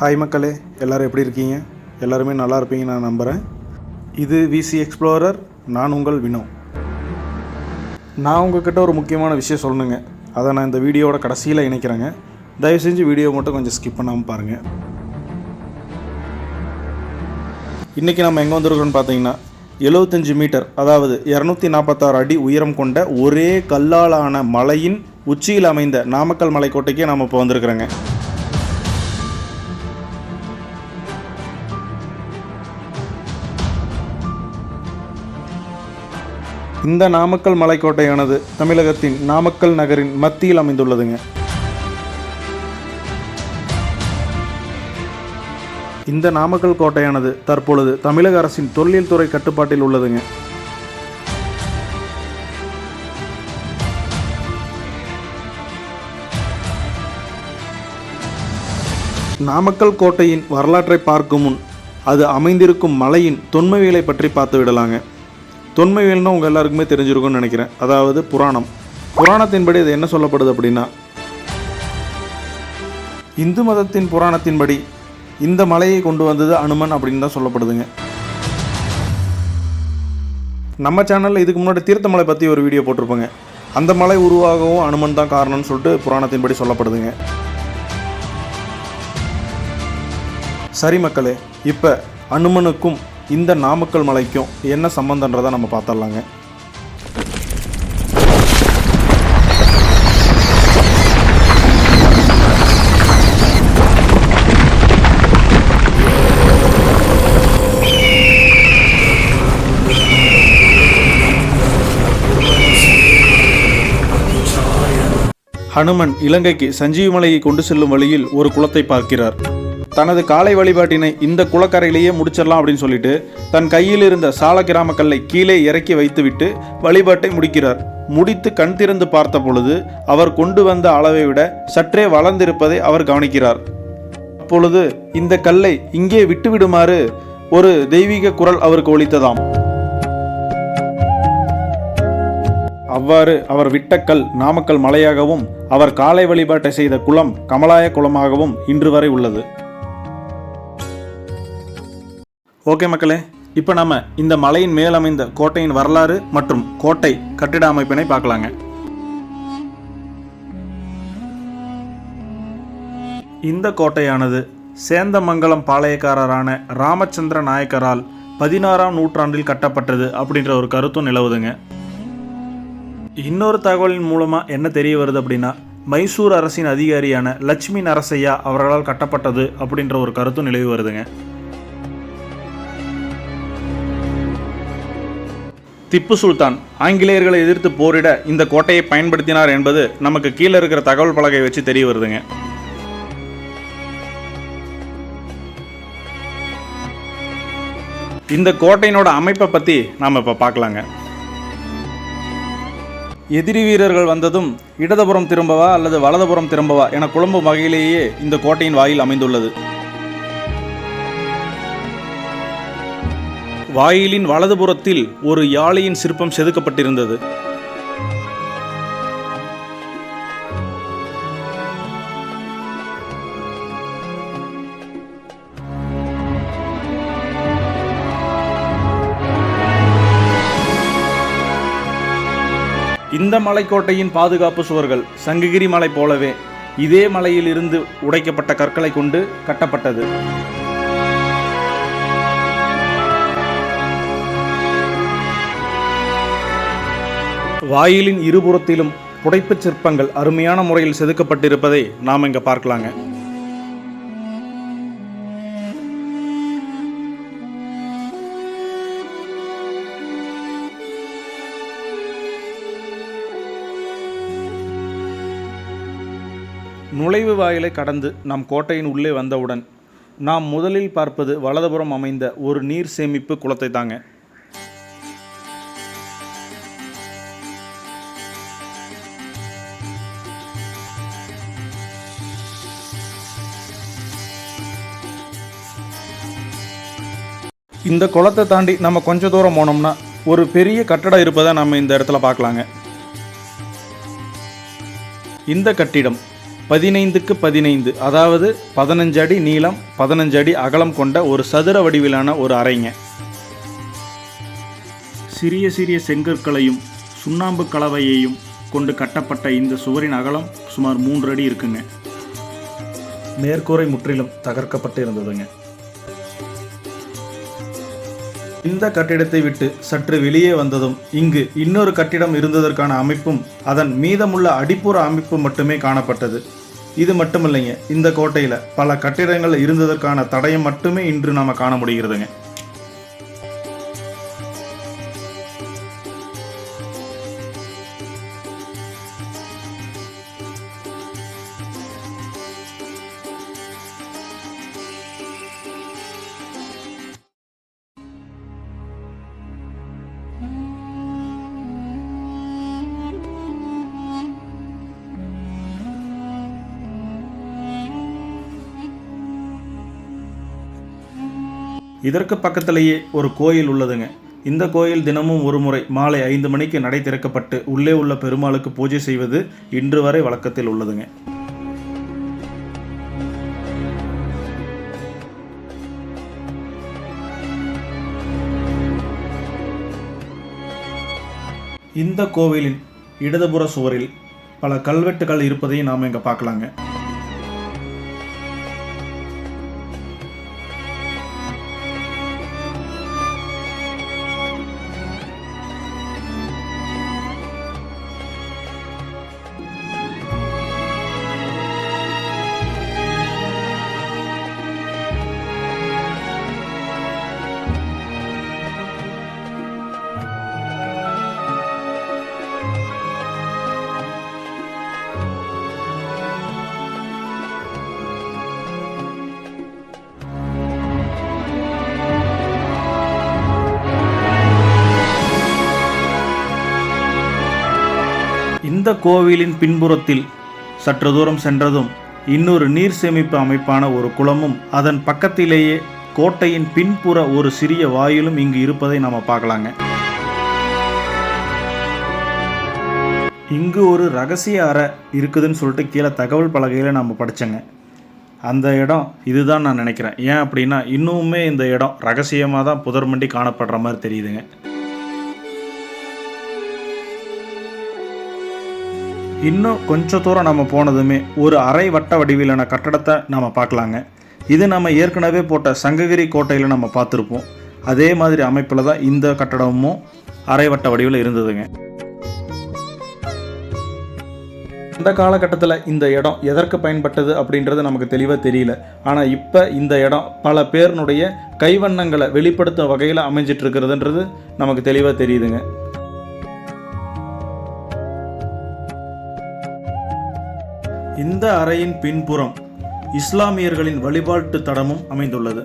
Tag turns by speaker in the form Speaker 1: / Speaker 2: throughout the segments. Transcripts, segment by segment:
Speaker 1: Hi மக்களே எல்லோரும் எப்படி இருக்கீங்க? எல்லாருமே நல்லா இருப்பீங்க நான் நம்புகிறேன் இது விசி எக்ஸ்ப்ளோரர் நான் உங்கள் வினோ. நான் உங்ககிட்ட ஒரு முக்கியமான விஷயம் சொல்லணுங்க. அதை நான் இந்த வீடியோவோட கடைசியில் இணைக்கிறேங்க. தயவு செஞ்சு வீடியோ மட்டும் கொஞ்சம் ஸ்கிப் பண்ணாமல் பாருங்கள் இன்றைக்கி நம்ம எங்கே வந்திருக்கோம்னு பார்த்தீங்கன்னா எழுபத்தஞ்சு மீட்டர் அதாவது இரநூத்தி நாற்பத்தாறு அடி உயரம் கொண்ட ஒரே கல்லாலான மலையின் உச்சியில் அமைந்த நாமக்கல் மலைக்கோட்டைக்கே நாம் இப்போ வந்திருக்கிறோங்க. இந்த நாமக்கல் மலைக்கோட்டையானது தமிழகத்தின் நாமக்கல் நகரின் மத்தியில் அமைந்துள்ளதுங்க. இந்த நாமக்கல் கோட்டையானது தற்பொழுது தமிழக அரசின் தொல்லியல் துறை கட்டுப்பாட்டில் உள்ளதுங்க. நாமக்கல் கோட்டையின் வரலாற்றை பார்க்கும் முன் அது அமைந்திருக்கும் மலையின் தொன்மவியலை பற்றி பார்த்து விடலாங்க தொன்மவியல்னு உங்கள் எல்லாருக்குமே தெரிஞ்சிருக்கும்னு நினைக்கிறேன். அதாவது புராணம். புராணத்தின்படி அது என்ன சொல்லப்படுது அப்படின்னா இந்து மதத்தின் புராணத்தின்படி இந்த மலையை கொண்டு வந்தது அனுமன் அப்படின்னு தான் சொல்லப்படுதுங்க. நம்ம சேனலில் இதுக்கு முன்னாடி தீர்த்தமலை பற்றி ஒரு வீடியோ போட்டிருப்போங்க. அந்த மலை உருவாகவும் அனுமன் தான் காரணம்னு சொல்லிட்டு புராணத்தின்படி சொல்லப்படுதுங்க. சரி மக்களே இப்போ அனுமனுக்கும் இந்த நாமக்கல் மலைக்கும் என்ன சம்மந்தன்றதை நம்ம பார்த்துடலாங்க. ஹனுமன் இலங்கைக்கு சஞ்சீவி மலையை கொண்டு செல்லும் வழியில் ஒரு குளத்தை பார்க்கிறார். தனது காலை வழிபாட்டினை இந்த குளக்கரையிலேயே முடிச்சிடலாம் அப்படின்னு சொல்லிட்டு தன் கையில் இருந்த சால கிராம கல்லை கீழே இறக்கி வைத்துவிட்டு வழிபாட்டை முடிக்கிறார். முடித்து கண் திறந்து பார்த்த பொழுது அவர் கொண்டு வந்த அளவை விட சற்றே வளர்ந்திருப்பதை அவர் கவனிக்கிறார். அப்பொழுது இந்த கல்லை இங்கே விட்டுவிடுமாறு ஒரு தெய்வீக குரல் அவருக்கு ஒழித்ததாம் அவ்வாறு அவர் விட்டக்கல் நாமக்கல் மலையாகவும் அவர் காலை வழிபாட்டை செய்த குளம் கமலாய குளமாகவும் இன்று வரை உள்ளது. ஓகே மக்களே இப்போ நம்ம இந்த மலையின் மேல் அமைந்த கோட்டையின் வரலாறு மற்றும் கோட்டை கட்டிட அமைப்பினை பார்க்கலாங்க. இந்த கோட்டையானது சேந்தமங்கலம் பாளையக்காரரான ராமச்சந்திர நாயக்கரால் பதினாறாம் நூற்றாண்டில் கட்டப்பட்டது அப்படின்ற ஒரு கருத்தும் நிலவுதுங்க. இன்னொரு தகவலின் மூலமாக என்ன தெரிய வருது அப்படின்னா மைசூர் அரசின் அதிகாரியான லட்சுமி நரசையா அவர்களால் கட்டப்பட்டது அப்படின்ற ஒரு கருத்தும் நிலவி வருதுங்க. திப்பு சுல்தான் ஆங்கிலேயர்களை எதிர்த்து போரிட இந்த கோட்டையை பயன்படுத்தினார் என்பது நமக்கு கீழே இருக்கிற தகவல் பலகை வச்சு தெரிய வருதுங்க. இந்த கோட்டையினோட அமைப்பை பற்றி நாம் இப்போ பார்க்கலாங்க. எதிரி வீரர்கள் வந்ததும் இடதுபுறம் திரும்பவா அல்லது வலதுபுறம் திரும்பவா என குழம்பும் வகையிலேயே இந்த கோட்டையின் வாயில் அமைந்துள்ளது. வாயிலின் வலதுபுறத்தில் ஒரு யாழையின் சிற்பம் செதுக்கப்பட்டிருந்தது. இந்த மலைக்கோட்டையின் பாதுகாப்பு சுவர்கள் சங்ககிரி மலை போலவே இதே மலையில் இருந்து உடைக்கப்பட்ட கற்களை கொண்டு கட்டப்பட்டது. வாயிலின் இருபுறத்திலும் புடைப்புச் சிற்பங்கள் அருமையான முறையில் செதுக்கப்பட்டிருப்பதை நாம் இங்கே பார்க்கலாங்க. நுழைவு வாயிலை கடந்து நாம் கோட்டையின் உள்ளே வந்தவுடன் நாம் முதலில் பார்ப்பது வலதுபுறம் அமைந்த ஒரு நீர் சேமிப்பு குளத்தை தாங்க இந்த குளத்தை தாண்டி நம்ம கொஞ்ச தூரம் போனோம்னா ஒரு பெரிய கட்டடம் இருப்பதை நம்ம இந்த இடத்துல பார்க்கலாங்க. இந்த கட்டிடம் பதினைந்துக்கு பதினைந்து அதாவது பதினஞ்சு அடி நீளம் பதினஞ்சு அடி அகலம் கொண்ட ஒரு சதுர வடிவிலான ஒரு அறைங்க. சிறிய சிறிய செங்கற்களையும் சுண்ணாம்பு கலவையையும் கொண்டு கட்டப்பட்ட இந்த சுவரின் அகலம் சுமார் மூன்று அடி இருக்குங்க. மேற்கூரை முற்றிலும் தகர்க்கப்பட்டு இருந்ததுங்க இந்த கட்டிடத்தை விட்டு சற்று வெளியே வந்ததும் இங்கு இன்னொரு கட்டிடம் இருந்ததற்கான அமைப்பும் அதன் மீதமுள்ள அடிப்புற அமைப்பு மட்டுமே காணப்பட்டது. இது மட்டுமில்லைங்க இந்த கோட்டையில் பல கட்டிடங்கள் இருந்ததற்கான தடயம் மட்டுமே இன்று நாம் காண முடிகிறதுங்க. இதற்கு பக்கத்திலேயே ஒரு கோயில் உள்ளதுங்க. இந்த கோயில் தினமும் ஒரு முறை மாலை ஐந்து மணிக்கு நடை திறக்கப்பட்டு உள்ளே உள்ள பெருமாளுக்கு பூஜை செய்வது இன்று வரை வழக்கத்தில் உள்ளதுங்க. இந்த கோவிலின் இடதுபுற சுவரில் பல கல்வெட்டுகள் இருப்பதையும் நாம் இங்கே பார்க்கலாங்க. கோவிலின் பின்புறத்தில் சற்று தூரம் சென்றதும் இன்னொரு நீர் சேமிப்பு அமைப்பான ஒரு குளமும் அதன் பக்கத்திலேயே கோட்டையின் பின்புற ஒரு சிறிய வாயிலும் இங்கு இருப்பதை நாம் பார்க்கலாங்க. இங்கு ஒரு ரகசிய அறை இருக்குதுன்னு சொல்லிட்டு கீழே தகவல் பலகையில் நம்ம படித்தோங்க அந்த இடம் இதுதான் நான் நினைக்கிறேன். ஏன் அப்படின்னா இன்னுமே இந்த இடம் ரகசியமாக தான் புதர்மண்டி காணப்படுற மாதிரி தெரியுதுங்க. இன்னும் கொஞ்ச தூரம் நம்ம போனதுமே ஒரு அரை வட்ட வடிவிலான கட்டடத்தை நம்ம பார்க்கலாங்க. இது நம்ம ஏற்கனவே போட்ட சங்ககிரி கோட்டையில் நம்ம பார்த்துருப்போம். அதே மாதிரி அமைப்பில் தான் இந்த கட்டடமும் அரை வட்ட வடிவில் இருந்ததுங்க. அந்த காலகட்டத்தில் இந்த இடம் எதற்கு பயன்பட்டது அப்படின்றது நமக்கு தெளிவாக தெரியல. ஆனால் இப்போ இந்த இடம் பல பேர்னுடைய கைவண்ணங்களை வெளிப்படுத்தும் வகையில் அமைஞ்சிட்டு இருக்கிறதுன்றது நமக்கு தெளிவாக தெரியுதுங்க. இந்த அறையின் பின்புறம் இஸ்லாமியர்களின் வழிபாட்டு தடமும் அமைந்துள்ளது.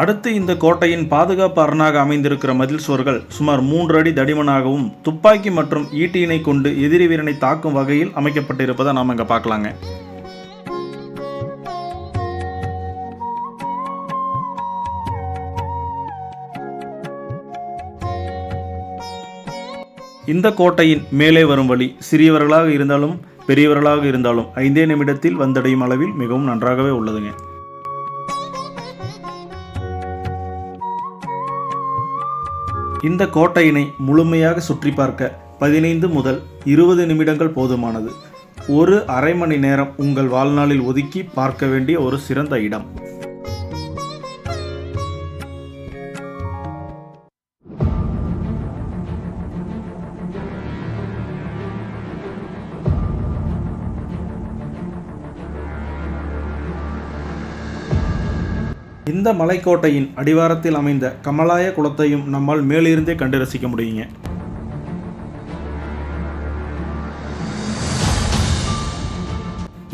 Speaker 1: அடுத்து இந்த கோட்டையின் பாதுகாப்பு அரணாக அமைந்திருக்கிற மதில் சுவர்கள் சுமார் மூன்று அடி தடிமனாகவும் துப்பாக்கி மற்றும் ஈட்டியினை கொண்டு எதிரி வீரனை தாக்கும் வகையில் அமைக்கப்பட்டிருப்பதை நாம் இங்கே பார்க்கலாங்க. இந்த கோட்டையின் மேலே வரும் வழி சிறியவர்களாக இருந்தாலும் பெரியவர்களாக இருந்தாலும் ஐந்தே நிமிடத்தில் வந்தடையும் அளவில் மிகவும் நன்றாகவே உள்ளதுங்க. இந்த கோட்டையினை முழுமையாக சுற்றி பார்க்க பதினைந்து முதல் இருபது நிமிடங்கள் போதுமானது. ஒரு அரை மணி நேரம் உங்கள் வாழ்நாளில் ஒதுக்கி பார்க்க வேண்டிய ஒரு சிறந்த இடம். இந்த மலைக்கோட்டையின் அடிவாரத்தில் அமைந்த கமலாய குளத்தையும் நம்மால் மேலிருந்தே கண்டு ரசிக்க முடியுங்க.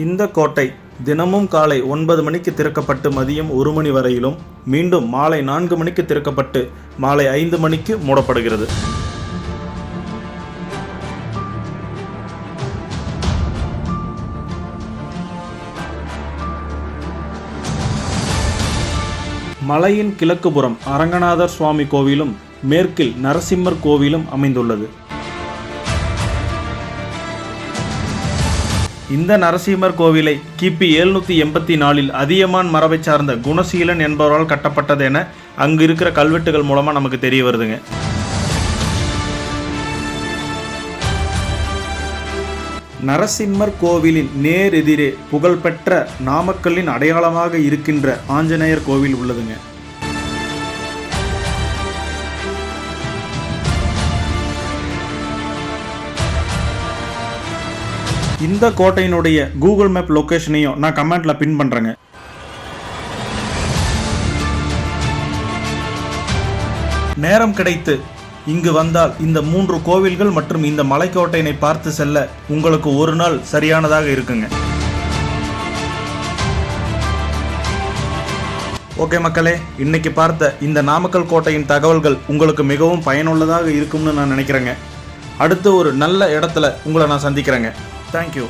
Speaker 1: இந்த கோட்டை தினமும் காலை ஒன்பது மணிக்கு திறக்கப்பட்டு மதியம் ஒரு மணி வரையிலும் மீண்டும் மாலை நான்கு மணிக்கு திறக்கப்பட்டு மாலை ஐந்து மணிக்கு மூடப்படுகிறது. மலையின் கிழக்குபுறம் அரங்கநாதர் சுவாமி கோவிலும் மேற்கில் நரசிம்மர் கோவிலும் அமைந்துள்ளது. இந்த நரசிம்மர் கோவிலை கிபி எழுநூற்றி எண்பத்தி நாலில் அதியமான் மரபை சார்ந்த குணசீலன் என்பவரால் கட்டப்பட்டது என அங்கு இருக்கிற கல்வெட்டுகள் மூலமாக நமக்கு தெரிய வருதுங்க. நரசிம்மர் கோவிலின் நேர் எதிரே புகழ்பெற்ற நாமக்கல்லின் அடையாளமாக இருக்கின்ற ஆஞ்சநேயர் கோவில் உள்ளதுங்க. இந்த கோட்டையினுடைய கூகுள் மேப் லொகேஷனையும் நான் கமெண்ட்ல பின் பண்றேங்க. நேரம் கிடைத்து இங்கு வந்தால் இந்த மூன்று கோவில்கள் மற்றும் இந்த மலைக்கோட்டையினை பார்த்து செல்ல உங்களுக்கு ஒரு நாள் சரியானதாக இருக்குங்க. ஓகே மக்களே இன்னைக்கு பார்த்த இந்த நாமக்கல் கோட்டையின் தகவல்கள் உங்களுக்கு மிகவும் பயனுள்ளதாக இருக்கும்னு நான் நினைக்கிறேங்க. அடுத்து ஒரு நல்ல இடத்துல உங்களை நான் சந்திக்கிறேங்க. தேங்க்யூ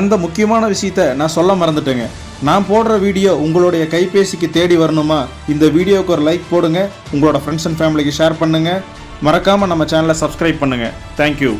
Speaker 1: அந்த முக்கியமான விஷயத்த நான் சொல்ல மறந்துட்டேங்க. நான் போடுற வீடியோ உங்களுடைய கைபேசிக்கு தேடி வரணுமா? இந்த வீடியோவுக்கு ஒரு லைக் போடுங்க. உங்களோட ஃப்ரெண்ட்ஸ் அண்ட் ஃபேமிலிக்கு ஷேர் பண்ணுங்கள் மறக்காமல் நம்ம சேனலை சப்ஸ்கிரைப் பண்ணுங்கள் தேங்க்யூ